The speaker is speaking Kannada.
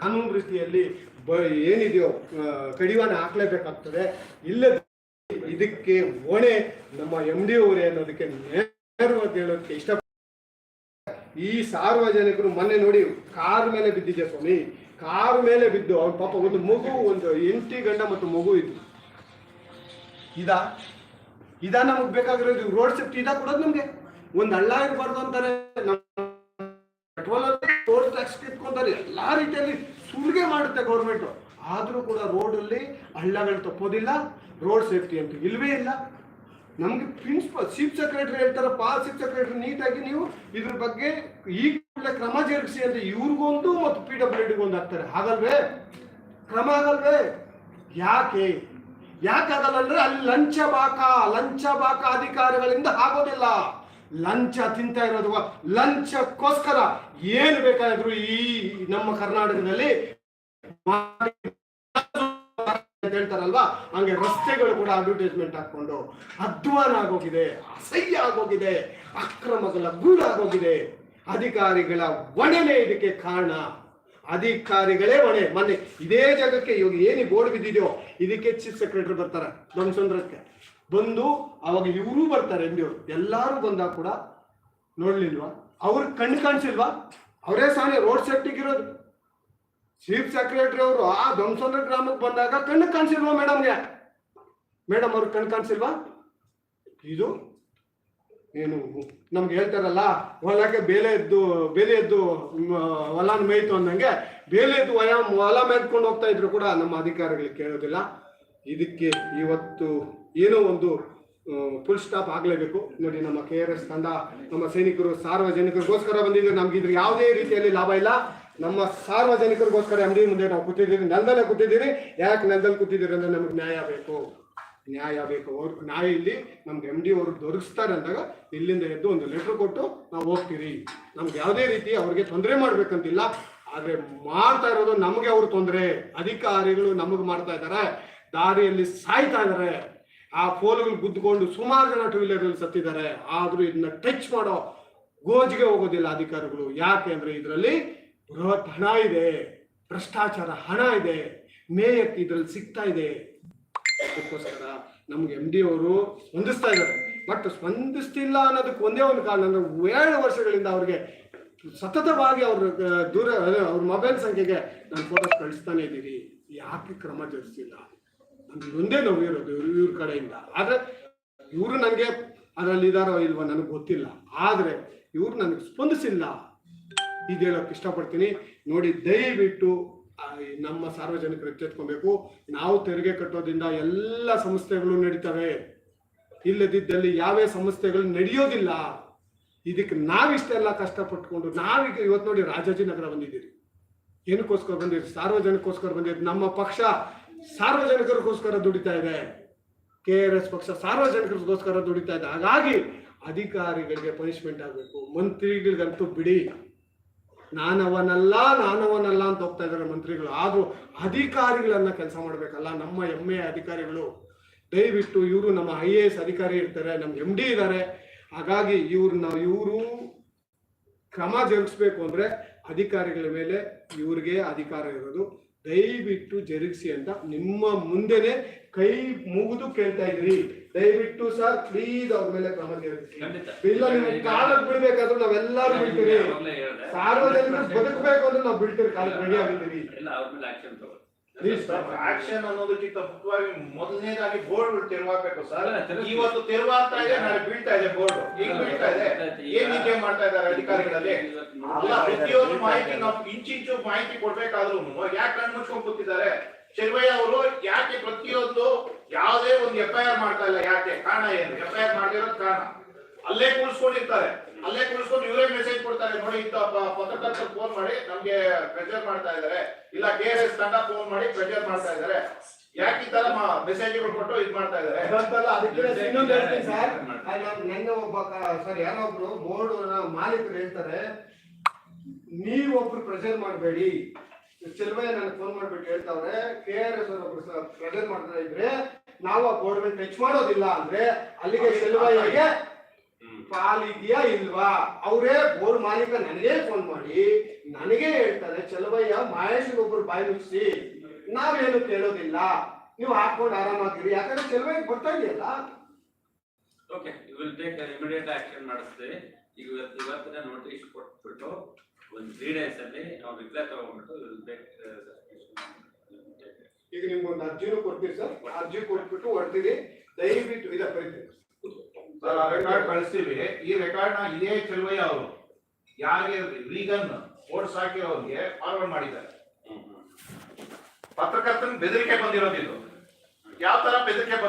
ಕಾನೂನು ರೀತಿಯಲ್ಲಿ ಬ ಏನಿದೆಯೋ ಕಡಿವಾಣ ಹಾಕ್ಲೇಬೇಕಾಗ್ತದೆ. ಇಲ್ಲದ ಇದಕ್ಕೆ ಹೊಣೆ ನಮ್ಮ ಎಂ ಡಿ ಅವರೇ ಅನ್ನೋದಕ್ಕೆ ನೇರವಾಗಿ ಹೇಳೋದಕ್ಕೆ ಇಷ್ಟ ಈ ಸಾರ್ವಜನಿಕರು ಮೊನ್ನೆ ನೋಡಿ, ಕಾರ್ ಮೇಲೆ ಬಿದ್ದಿದೆ ಸ್ವಾಮಿ? ಕಾರ್ ಮೇಲೆ ಬಿದ್ದು ಅವ್ರ ಪಾಪ ಒಂದು ಮಗು, ಒಂದು ಎಂಟಿ ಗಂಡ ಮತ್ತು ಮಗು ಇದ್ದು. ಇದಾ? ಇದ ನಮಗ್ ಬೇಕಾಗಿರೋದು? ರೋಡ್ ಸೇಫ್ಟಿ ಇದಾ ಕೊಡೋದು ನಮ್ಗೆ? ಒಂದು ಹಳ್ಳ ಇರಬಾರ್ದು ಅಂತಾರೆ ಟೋಲ್ ಟ್ಯಾಕ್ಸ್ ಎಲ್ಲ ರೀತಿಯಲ್ಲಿ ಸುಲಿಗೆ ಮಾಡುತ್ತೆ ಗೌರ್ಮೆಂಟು ಆದರೂ ಕೂಡ ರೋಡ್ ಅಲ್ಲಿ ಹಳ್ಳಗಳು ತಪ್ಪೋದಿಲ್ಲ ರೋಡ್ ಸೇಫ್ಟಿ ಅಂತ ಇಲ್ವೇ ಇಲ್ಲ. ನಮಗೆ ಪ್ರಿನ್ಸಿಪಲ್ ಚೀಫ್ ಸೆಕ್ರೆಟರಿ ಹೇಳ್ತಾರಪ್ಪ ಚೀಫ್ ಸೆಕ್ರೆಟರಿ ನೀಟಾಗಿ ನೀವು ಇದ್ರ ಬಗ್ಗೆ ಈ ಕ್ರಮ ಜರುಗಿಸಿ ಅಂತ ಇವ್ರಿಗೊಂದು ಮತ್ತು ಪಿ ಡಬ್ಲ್ಯೂ ಒಂದು ಹಾಕ್ತಾರೆ. ಹಾಗಲ್ವೇ? ಕ್ರಮ ಆಗಲ್ವೇ? ಯಾಕೆ? ಯಾಕಾಗಲ್ಲ ಅಂದ್ರೆ ಅಲ್ಲಿ ಲಂಚ ಬಾಕ ಲಂಚ ಬಾಕ ಅಧಿಕಾರಿಗಳಿಂದ ಆಗೋದಿಲ್ಲ. ಲಂಚ ತಿಂತ ಇರೋದು. ಲಂಚಕ್ಕೋಸ್ಕರ ಏನು ಬೇಕಾದ್ರು ಈ ನಮ್ಮ ಕರ್ನಾಟಕದಲ್ಲಿ ಹೇಳ್ತಾರಲ್ವಾ? ಹಂಗೆ ರಸ್ತೆಗಳು ಕೂಡ ಅಡ್ವರ್ಟೈಸ್ಮೆಂಟ್ ಹಾಕೊಂಡು ಅಧ್ವಾನ ಆಗೋಗಿದೆ, ಅಸಹ್ಯ ಆಗೋಗಿದೆ, ಅಕ್ರಮಗಳ ಗೂಡಾಗೋಗಿದೆ ಅಧಿಕಾರಿಗಳ ಒಣನೆ ಇದಕ್ಕೆ ಕಾರಣ. ಅಧಿಕಾರಿಗಳೇ ಹೊಣೆ. ಮೊನ್ನೆ ಇದೇ ಜಾಗಕ್ಕೆ ಇವಾಗ ಏನು ಬೋರ್ಡ್ ಬಿದ್ದಿದೆಯೋ, ಇದಕ್ಕೆ ಚೀಫ್ ಸೆಕ್ರೆಟರಿ ಬರ್ತಾರೆ. ಧ್ವಂಸಂದ್ರಕ್ಕೆ ಬಂದು ಅವಾಗ ಇವರು ಬರ್ತಾರೆ ಎಂದಿಯವರು ಎಲ್ಲರೂ ಬಂದಾಗ ಕೂಡ ನೋಡ್ಲಿಲ್ವಾ? ಅವ್ರ ಕಣ್ಣು ಕಾಣಿಸಿಲ್ವಾ? ಅವರೇ ಸಾನೆ ರೋಡ್ ಸೇಫ್ಟಿಗೆ ಇರೋದು. ಚೀಫ್ ಸೆಕ್ರೆಟರಿ ಅವರು ಆ ಧ್ವಂಸಂದ್ರ ಗ್ರಾಮಕ್ಕೆ ಬಂದಾಗ ಕಣ್ಣು ಕಾಣಿಸಿಲ್ವಾ ಮೇಡಮ್ಗೆ? ಮೇಡಮ್ ಅವ್ರಿಗೆ ಕಣ್ಣು ಕಾಣಿಸಿಲ್ವಾ? ಇದು ಏನು ನಮ್ಗೆ ಹೇಳ್ತಾರಲ್ಲ, ಹೊಲಕ್ಕೆ ಬೇಲೆ ಎದ್ದು ಬೇಲೆ ಎದ್ದು ಹೊಲನ ಮೇಯ್ತು ಅಂದಂಗೆ ಬೇಲೆ ಎದ್ದು ಹೊಲ ಮೇಯ್ಕೊಂಡು ಹೋಗ್ತಾ ಇದ್ರು ಕೂಡ ನಮ್ಮ ಅಧಿಕಾರಿಗಳಿಗೆ ಕೇಳೋದಿಲ್ಲ. ಇದಕ್ಕೆ ಇವತ್ತು ಏನೋ ಒಂದು ಫುಲ್ ಸ್ಟಾಪ್ ಆಗಲೇಬೇಕು. ನೋಡಿ ನಮ್ಮ ಕೆ ಆರ್ ಎಸ್ ತಂಡ, ನಮ್ಮ ಸೈನಿಕರು, ಸಾರ್ವಜನಿಕರಿಗೋಸ್ಕರ ಬಂದಿದ್ರು ನಮ್ಗೆ ಇದ್ರ ಯಾವುದೇ ರೀತಿಯಲ್ಲಿ ಲಾಭ ಇಲ್ಲ. ನಮ್ಮ ಸಾರ್ವಜನಿಕರಿಗೋಸ್ಕರ ಎಂ ಡಿ ಮುಂದೆ ನಾವು ಕೂತಿದ್ದೀರಿ ನೆಲದಲ್ಲೇ ಕೂತಿದ್ದೀರಿ. ಯಾಕೆ ನೆಲದಲ್ಲಿ ಕೂತಿದ್ದೀರಿ ಅಂದ್ರೆ ನಮಗೆ ನ್ಯಾಯ ಬೇಕು. ನ್ಯಾಯ ಬೇಕು. ಅವ್ರ ನ್ಯಾಯ ಇಲ್ಲಿ ನಮ್ಗೆ ಎಂ ಡಿ ಅವರು ದೊರಕಿಸ್ತಾರೆ ಅಂದಾಗ ಇಲ್ಲಿಂದ ಎದ್ದು ಒಂದು ಲೆಟ್ರ್ ಕೊಟ್ಟು ನಾವು ಹೋಗ್ತೀರಿ. ನಮ್ಗೆ ಯಾವುದೇ ರೀತಿ ಅವ್ರಿಗೆ ತೊಂದರೆ ಮಾಡ್ಬೇಕಂತಿಲ್ಲ. ಆದರೆ ಮಾಡ್ತಾ ಇರೋದು ನಮಗೆ ಅವರು ತೊಂದರೆ. ಅಧಿಕಾರಿಗಳು ನಮಗೆ ಮಾಡ್ತಾ ಇದ್ದಾರೆ. ದಾರಿಯಲ್ಲಿ ಸಾಯ್ತಾ ಇದ್ದಾರೆ. ಆ ಫೋಲ್ಗಳು ಗುದ್ದುಕೊಂಡು ಸುಮಾರು ಜನ ಟೂ ವೀಲರ್ ಸತ್ತಿದ್ದಾರೆ. ಆದರೂ ಇದನ್ನ ಟಚ್ ಮಾಡೋ ಗೋಜಿಗೆ ಹೋಗೋದಿಲ್ಲ ಅಧಿಕಾರಿಗಳು. ಯಾಕೆ ಅಂದ್ರೆ ಇದರಲ್ಲಿ ಬೃಹತ್ ಹಣ ಇದೆ, ಭ್ರಷ್ಟಾಚಾರ ಹಣ ಇದೆ, ಮೇಯಕ್ಕೆ ಇದ್ರಲ್ಲಿ ಸಿಗ್ತಾ ಇದೆ. ಅದಕ್ಕೋಸ್ಕರ ನಮ್ಗೆ ಎಂ ಡಿ ಅವರು ಸ್ಪಂದಿಸ್ತಾ ಇದ್ದಾರೆ. ಬಟ್ ಸ್ಪಂದಿಸ್ತಿಲ್ಲ ಅನ್ನೋದಕ್ಕೆ ಒಂದೇ ಒಂದು ಕಾರಣ ಅಂದ್ರೆ ಏಳು ವರ್ಷಗಳಿಂದ ಅವ್ರಿಗೆ ಸತತವಾಗಿ ಅವ್ರ ದೂರ ಅವ್ರ ಮೊಬೈಲ್ ಸಂಖ್ಯೆಗೆ ನಾನು ಫೋಟೋಸ್ ಕಳಿಸ್ತಾನೆ ಇದ್ದೀರಿ. ಯಾಕೆ ಕ್ರಮ ಜರುಗಿಸಿಲ್ಲ ಒಂದೇ ನೋವು ಇರೋದು ಇವ್ರ ಕಡೆಯಿಂದ. ಆದ್ರೆ ಇವರು ನನಗೆ ಅದರಲ್ಲಿ ಇದಾರೋ ಇಲ್ವೋ ನನಗೆ ಗೊತ್ತಿಲ್ಲ. ಆದ್ರೆ ಇವ್ರು ನನಗೆ ಸ್ಪಂದಿಸಿಲ್ಲ. ಇದು ಹೇಳೋಕೆ ಇಷ್ಟಪಡ್ತೀನಿ. ನೋಡಿ, ದಯವಿಟ್ಟು ನಮ್ಮ ಸಾರ್ವಜನಿಕರು ಎಚ್ಚೆತ್ಕೊಬೇಕು. ನಾವು ತೆರಿಗೆ ಕಟ್ಟೋದ್ರಿಂದ ಎಲ್ಲ ಸಂಸ್ಥೆಗಳು ನಡೀತವೆ. ಇಲ್ಲದಿದ್ದಲ್ಲಿ ಯಾವೇ ಸಂಸ್ಥೆಗಳು ನಡೆಯೋದಿಲ್ಲ. ಇದಕ್ಕೆ ನಾವಿಷ್ಟೆಲ್ಲ ಕಷ್ಟಪಟ್ಕೊಂಡು, ನಾವೀಗ ಇವತ್ತು ನೋಡಿ ರಾಜಾಜಿನಗರ ಬಂದಿದ್ದೀರಿ. ಏನಕ್ಕೋಸ್ಕರ ಬಂದಿರಿ? ಸಾರ್ವಜನಿಕೋಸ್ಕರ ಬಂದಿರಿ. ನಮ್ಮ ಪಕ್ಷ ಸಾರ್ವಜನಿಕರಿಗೋಸ್ಕರ ದುಡಿತಾ ಇದೆ. ಕೆ ಆರ್ ಎಸ್ ಪಕ್ಷ ಸಾರ್ವಜನಿಕರಿಗೋಸ್ಕರ ದುಡಿತಾ ಇದೆ. ಹಾಗಾಗಿ ಅಧಿಕಾರಿಗಳಿಗೆ ಪನಿಷ್ಮೆಂಟ್ ಆಗಬೇಕು. ಮಂತ್ರಿಗಳಿಗಂತೂ ಬಿಡಿ. ನಾನವನಲ್ಲ ನಾನವನಲ್ಲ ಅಂತ ಹೋಗ್ತಾ ಇದ್ದಾರೆ ಮಂತ್ರಿಗಳು. ಆದರೂ ಅಧಿಕಾರಿಗಳನ್ನ ಕೆಲಸ ಮಾಡಬೇಕಲ್ಲ, ನಮ್ಮ ಎಮ್ಮೆ ಅಧಿಕಾರಿಗಳು. ದಯವಿಟ್ಟು ಇವರು ನಮ್ಮ ಐ ಎ ಎಸ್ ಅಧಿಕಾರಿ ಇರ್ತಾರೆ, ನಮ್ಮ ಎಂ ಡಿ ಇದ್ದಾರೆ ಹಾಗಾಗಿ ಇವ್ರನ್ನ, ಇವರು ಕ್ರಮ ಜರುಗಿಸ್ಬೇಕು ಅಂದ್ರೆ ಅಧಿಕಾರಿಗಳ ಮೇಲೆ ಇವ್ರಿಗೆ ಅಧಿಕಾರ ಇರೋದು. ದಯವಿಟ್ಟು ಜರುಗಿಸಿ ಅಂತ ನಿಮ್ಮ ಮುಂದೆನೆ ಕೈ ಮುಗಿದು ಕೇಳ್ತಾ ಇದ್ರಿ ದಯವಿಟ್ಟು ಸರ್ ಪ್ಲೀಸ್ ಅವ್ರ ಮೇಲೆ ಕ್ರಮ ಜರುಗಿಸಿ. ಇಲ್ಲ ನಿಮ್ಗೆ ಕಾಲಕ್ಕೆ ಬಿಡ್ಬೇಕಾದ್ರೂ ನಾವೆಲ್ಲರೂ ಬಿಡ್ತೀವಿ. ಸಾರ್ವಜನಿಕರು ಬದುಕಬೇಕು ಅಂದ್ರೆ ನಾವು ಬಿಡ್ತೀವಿ ಕಾಲಕ್ಕೆ ರೆಡಿ ಆಗಿದ್ದೀವಿ. ಆಕ್ಷನ್ ಅನ್ನೋದಕ್ಕಿಂತ ಮುಖ್ಯವಾಗಿ ಮೊದಲನೇದಾಗಿ ಬೋರ್ಡ್ ತೆರವಾಗಬೇಕು ಸರ್. ಇವತ್ತು ತೆರವಾಗ್ತಾ ಇದೆ ನಾಳೆ ಬೀಳ್ತಾ ಇದೆ ಬೋರ್ಡ್ ಈಗ ಬೀಳ್ತಾ ಇದೆ. ಏನ್ ನಿದ್ದೆ ಮಾಡ್ತಾ ಇದ್ದಾರೆ ಅಧಿಕಾರಿಗಳಲ್ಲಿ? ಅಲ್ಲ ಪ್ರತಿಯೊಂದು ಮಾಹಿತಿ ನಾವು ಇಂಚಿಂಚು ಮಾಹಿತಿ ಕೊಡ್ಬೇಕಾದ್ರೂ ಯಾಕೆ ಕಣ್ಣು ಮುಚ್ಕೊಂಡ್ ಕೂತಿದ್ದಾರೆ? ಶರ್ವಯ್ಯ ಅವರು ಯಾಕೆ ಪ್ರತಿಯೊಂದು ಯಾವುದೇ ಒಂದು ಎಫ್ ಐ ಆರ್ ಮಾಡ್ತಾ ಇಲ್ಲ ಯಾಕೆ? ಕಾರಣ ಏನು? ಎಫ್ ಐ ಆರ್ ಮಾಡಿರೋದ್ ಕಾರಣ. ಅಲ್ಲೇ ಕುಳಿಸ್ಕೊಂಡಿರ್ತಾರೆ. ಅಲ್ಲೇ ಕುಳಿಸ್ಕೊಂಡು ಇವರೇ ಮೆಸೇಜ್ ಕೊಡ್ತಾರೆ. ನೋಡಿ ಇಂತ ಪತ್ರಕರ್ತರು ಫೋನ್ ಮಾಡಿ ನಮ್ಗೆ ಪ್ರೆಷರ್ ಮಾಡ್ತಾ ಇದ್ದಾರೆ. ಇಲ್ಲ ಕೆ ಆರ್ ಎಸ್ ತಂಡ ಫೋನ್ ಮಾಡಿ ಪ್ರೆಷರ್ ಮಾಡ್ತಾ ಇದ್ದಾರೆ. ಯಾಕೆ ಈ ತರ ಮೆಸೇಜ್ಗಳು ಕೊಟ್ಟು ಇದ್ ಮಾಡ್ತಾ ಇದ್ದಾರೆ? ಅದಂತಲ್ಲ ಅದಕ್ಕೆ ಇನ್ನೊಂದು ಹೇಳ್ತೀನಿ ಸರ್. ಅಲ್ಲಿ ನಾನು ಒಬ್ಬ ಸರ್ ಯಾರೋ ಒಬ್ರು ಬೋರ್ಡ್ ಮಾಲೀಕರು ಹೇಳ್ತಾರೆ ನೀವೊಬ್ರು ಪ್ರೆಷರ್ ಮಾಡಬೇಡಿ. ಚೆಲುವಯ್ಯ ನನಗೆ ಫೋನ್ ಮಾಡ್ಬಿಟ್ಟು ಹೇಳ್ತಾವ್ರೆ ಕೆ ಆರ್ ಎಸ್ ಒಬ್ರು ಪ್ರೆಷರ್ ಮಾಡ್ತಾ ಇದ್ರೆ ನಾವು ಆ ಬೋರ್ಡ್ ಮೇಲೆ ಟಚ್ ಮಾಡೋದಿಲ್ಲ ಅಂದ್ರೆ ಅಲ್ಲಿಗೆ ಚೆಲುವಯ್ಯಗೆ ಪಾಲಿದ್ಯಾ ಇಲ್ವಾ? ಅವರೇ ಬೋರ್ ಮಾಲೀಕ ನನಗೆ ಫೋನ್ ಮಾಡಿ ನನಗೆ ಹೇಳ್ತಾರೆ ಚಲವಯ್ಯ ಮಹೇಶ್ಗೊಬ್ರು ಬಾಯಿ ಮುಗಿಸಿ ನಾವೇನು ಕೇಳೋದಿಲ್ಲ. ನೀವು ಹಾಕೊಂಡು ಆರಾಮಾಗಿರಿ. ಯಾಕಂದ್ರೆ ಚಲವಯ್ಯ ಬರ್ತಾ ಇದೆಯಲ್ಲ? Okay will take immediate action ಮಾಡಿಸ್ತೀವಿ. ಈಗ ಇವತ್ತು ಇವತ್ತಿನ ನೋಟಿಸ್ ಕೊಟ್ಬಿಟ್ಟು ಒಂದು ತ್ರೀ ಡೇಸ್ ಅಲ್ಲಿ ನಾವು ರಿಪ್ಲೈ ತಗೊಂಡ್ಬಿಟ್ಟು ಟೇಕ್ ಈಗ ನಿಮ್ಗೊಂದು ಅರ್ಜಿನೂ ಕೊಡ್ತೀವಿ ಸರ್. ಅರ್ಜಿ ಕೊಟ್ಬಿಟ್ಟು ಹೊಡ್ತೀವಿ ದಯವಿಟ್ಟು ಇದ ಬರೀತೀವಿ ರೆಕಾರ್ಡ್ ಕಳಿಸ್ತೀವಿ. ಈ ರೆಕಾರ್ಡ್ನ ಇದೇ ಚೆಲುವಯ್ಯ ಅವರು. ಯಾರಿಗೆ ಲೀಗನ್ ಓಟ್ಸ್ ಹಾಕಿರೋರಿಗೆ ಫಾರ್ವರ್ಡ್ ಮಾಡಿದ್ದಾರೆ. ಪತ್ರಕರ್ತನ ಬೆದರಿಕೆ ಬಂದಿರೋದು ಯಾವ ತರ ಬೆದರಿಕೆ ಬಂದ